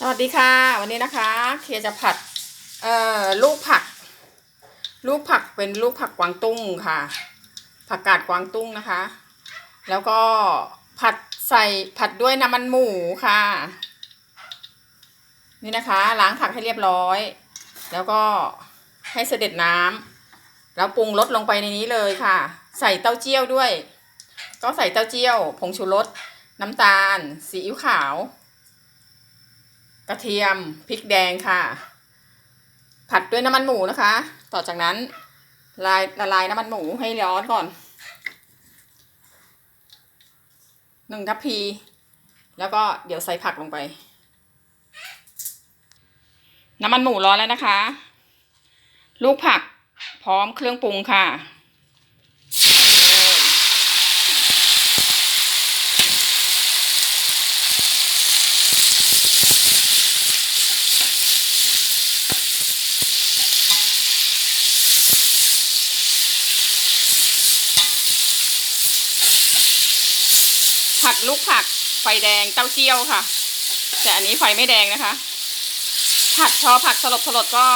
สวัสดีค่ะ วันนี้นะคะ เคจะผัดเอ่อลูกผัก ลูกผักเป็นลูกผักกวางตุ้งค่ะ ผักกาดกวางตุ้งนะคะ แล้วก็ผัดใส่ผัดด้วยน้ำมันหมูค่ะ นี่นะคะล้างผักให้เรียบร้อย แล้วก็ให้เสด็จน้ำแล้วปรุงรสลงไปในนี้เลยค่ะ ใส่เต้าเจี้ยวด้วย ก็ใส่เต้าเจี้ยว ผงชูรสน้ำตาลซีอิ๊วขาว กระเทียมพริกแดงค่ะ ผัดด้วยน้ำมันหมูนะคะ ต่อจากนั้นลายละลายน้ำมันหมูให้ร้อนก่อนหนึ่งทัพพี แล้วก็เดี๋ยวใส่ผักลงไป น้ำมันหมูร้อนแล้วนะคะ ลูกผักพร้อมเครื่องปรุงค่ะ ผัดลูกผักไฟแดงเต้าเจี้ยวค่ะ แต่อันนี้ไฟไม่แดงนะคะ ผัดพอผักสลบสลดก็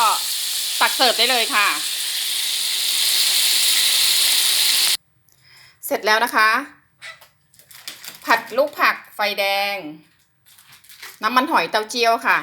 ตักเสิร์ฟได้เลยค่ะ เสร็จแล้วนะคะ ผัดลูกผักไฟแดง น้ำมันหอยเต้าเจี้ยวค่ะ